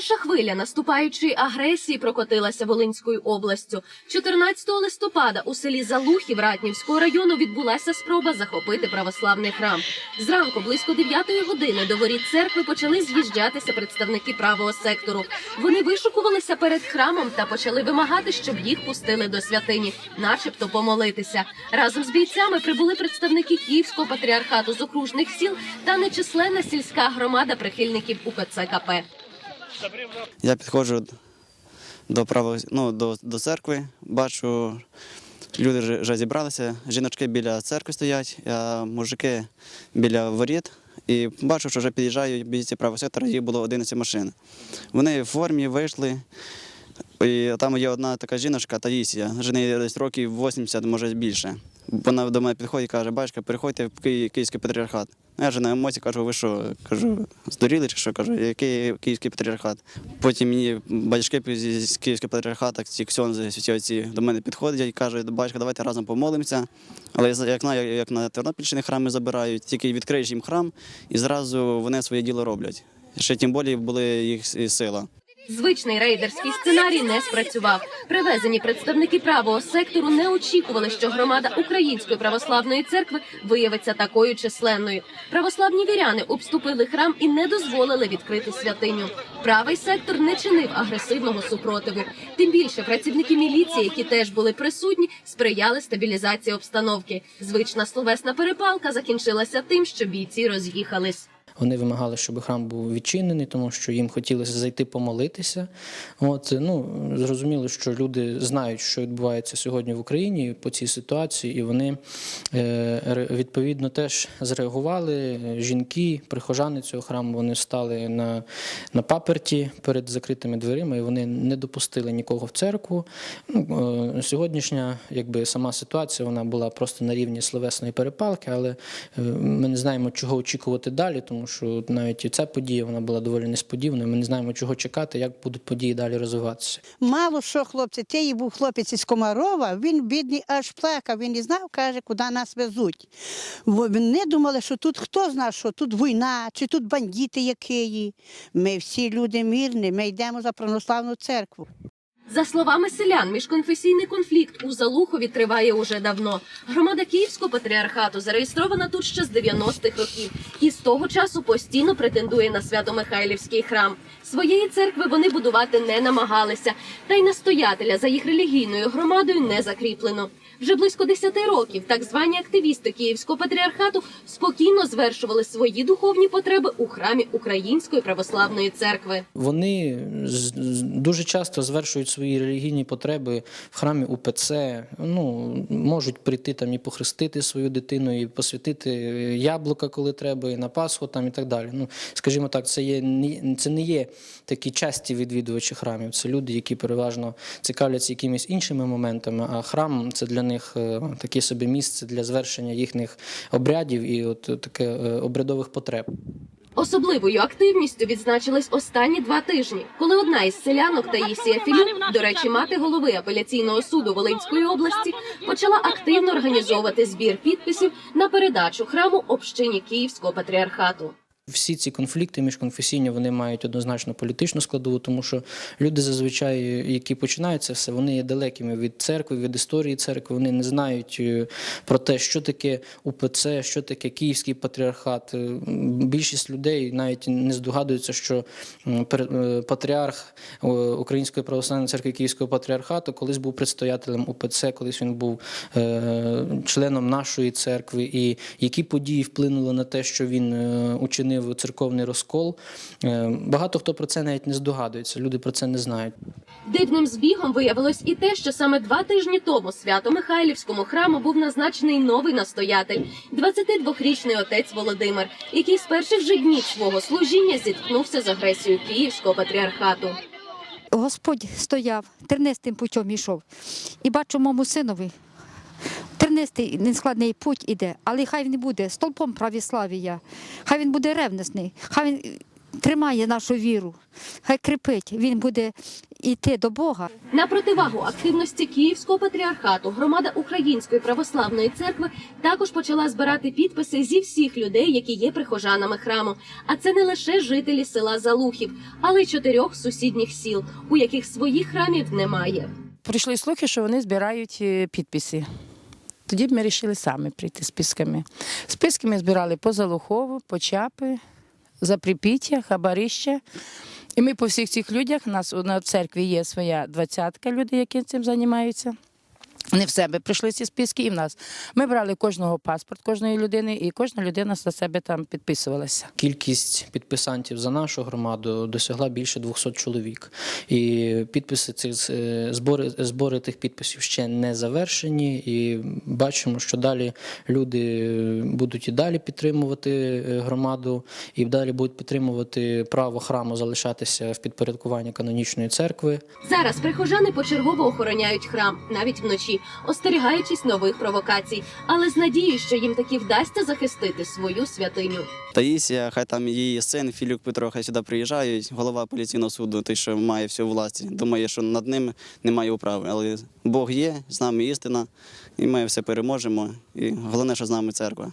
Перша хвиля наступаючої агресії прокотилася Волинською областю. 14 листопада у селі Залухів Ратнівського району відбулася спроба захопити православний храм. Зранку близько 9 години до воріт церкви почали з'їжджатися представники правого сектору. Вони вишукувалися перед храмом та почали вимагати, щоб їх пустили до святині, начебто помолитися. Разом з бійцями прибули представники Київського патріархату з окружних сіл та нечисленна сільська громада прихильників УПЦ КП. Я підходжу до право, ну, до, до церкви, бачу, люди вже, зібралися, жіночки біля церкви стоять, а мужики біля воріт. І бачу, що вже під'їжджають бійці правого сектора, їх було 11 машин. Вони в формі вийшли. І там є одна така жіночка, Таїсія, жені десь років 80, може більше. Вона до мене підходить і каже, батька, переходьте в Київський патріархат. Я вже на емоції кажу, ви що? Кажу, здуріли чи що? Кажу, який Київський патріархат? Потім мені батьки з Київського патріархата, ці ксьонзи, всі оці до мене підходять і кажуть, батька, давайте разом помолимося. Але як на, як на Тернопільщині храми забирають, тільки відкриєш їм храм і зразу вони своє діло роблять. Ще тим більше були їх сила. Звичний рейдерський сценарій не спрацював. Привезені представники правого сектору не очікували, що громада Української православної церкви виявиться такою численною. Православні віряни обступили храм і не дозволили відкрити святиню. Правий сектор не чинив агресивного супротиву. Тим більше працівники міліції, які теж були присутні, сприяли стабілізації обстановки. Звична словесна перепалка закінчилася тим, що бійці роз'їхались. Вони вимагали, щоб храм був відчинений, тому що їм хотілося зайти помолитися. От ну зрозуміло, що люди знають, що відбувається сьогодні в Україні по цій ситуації, і вони е, відповідно теж зреагували. Жінки, прихожани цього храму, вони стали на, на паперті перед закритими дверима, і вони не допустили нікого в церкву. Ну, е, сьогоднішня, якби сама ситуація, вона була просто на рівні словесної перепалки, але е, ми не знаємо, чого очікувати далі, тому що навіть ця подія вона була доволі несподіваною. Ми не знаємо, чого чекати, як будуть події далі розвиватися. Мало що, хлопці, цей був хлопець із Комарова, він бідний аж плакав, він не знав, каже, куди нас везуть. Вони думали, що тут хто знає, що тут війна, чи тут бандити які. Ми всі люди мирні, ми йдемо за православну церкву. За словами селян, міжконфесійний конфлікт у Залухові триває уже давно. Громада Київського патріархату зареєстрована тут ще з 90-х років і з того часу постійно претендує на Свято-Михайлівський храм. Своєї церкви вони будувати не намагалися, та й настоятеля за їх релігійною громадою не закріплено. Вже близько 10 років так звані активісти Київського патріархату спокійно звершували свої духовні потреби у храмі Української православної церкви. Вони дуже часто звершують свої релігійні потреби в храмі УПЦ. Ну можуть прийти там і похрестити свою дитину, і посвятити яблука, коли треба, і на Пасху там і так далі. Ну скажімо так, це є це не є такі часті відвідувачі храмів. Це люди, які переважно цікавляться якимись іншими моментами. А храм це для них е, таке собі місце для звершення їхніх обрядів і от таке е, обрядових потреб. Особливою активністю відзначились останні два тижні, коли одна із селянок Таїсія Філюк, до речі, мати голови апеляційного суду Волинської області, почала активно організовувати збір підписів на передачу храму общині Київського патріархату. Всі ці конфлікти міжконфесійні вони мають однозначно політичну складову, тому що люди зазвичай, які починають це все, вони є далекими від церкви, від історії церкви. Вони не знають е, про те, що таке УПЦ, що таке Київський патріархат. Е, Більшість людей навіть не здогадуються, що е, патріарх Української православної церкви Київського патріархату колись був предстоятелем УПЦ, колись він був членом нашої церкви, і які події вплинули на те, що він е, учинив церковний розкол. Е, Багато хто про це навіть не здогадується. Люди про це не знають. Дивним збігом виявилось і те, що саме два тижні тому свято-Михайлівському храму був назначений новий настоятель, 22-річний отець Володимир, який з перших же днів свого служіння зіткнувся з агресією Київського патріархату. Господь стояв, тернистим путем йшов. І бачу моєму синові. Тернистий нескладний путь іде, але хай він буде столпом православія, хай він буде ревностний, хай він тримає нашу віру. Хай крепить, він буде йти до Бога. На противагу активності Київського патріархату громада Української православної церкви також почала збирати підписи зі всіх людей, які є прихожанами храму. А це не лише жителі села Залухів, але й чотирьох сусідніх сіл, у яких своїх храмів немає. Прийшли слухи, що вони збирають е, підписи. Тоді б ми вирішили самі прийти списками. Списки ми збирали по Залухову, по Чапи, за Припіття, Хабарища. І ми по всіх цих людях, у нас на церкві є своя двадцятка людей, які цим займаються. Вони в себе прийшли ці списки і в нас. Ми брали кожного паспорт кожної людини, і кожна людина за себе там підписувалася. Кількість підписантів за нашу громаду досягла більше 200 чоловік. І підписи цих е, збори, збори тих підписів ще не завершені. І бачимо, що далі люди будуть і далі підтримувати е, громаду, і далі будуть підтримувати право храму залишатися в підпорядкуванні канонічної церкви. Зараз прихожани почергово охороняють храм, навіть вночі, остерігаючись нових провокацій, але з надією, що їм таки вдасться захистити свою святиню. Таїсія, хай там її син Філюк Петро, хай сюди приїжджають. Голова поліційного суду, той, що має всю власті. Думає, що над ним немає управи. Але Бог є, з нами істина, і ми все переможемо. І головне, що з нами церква.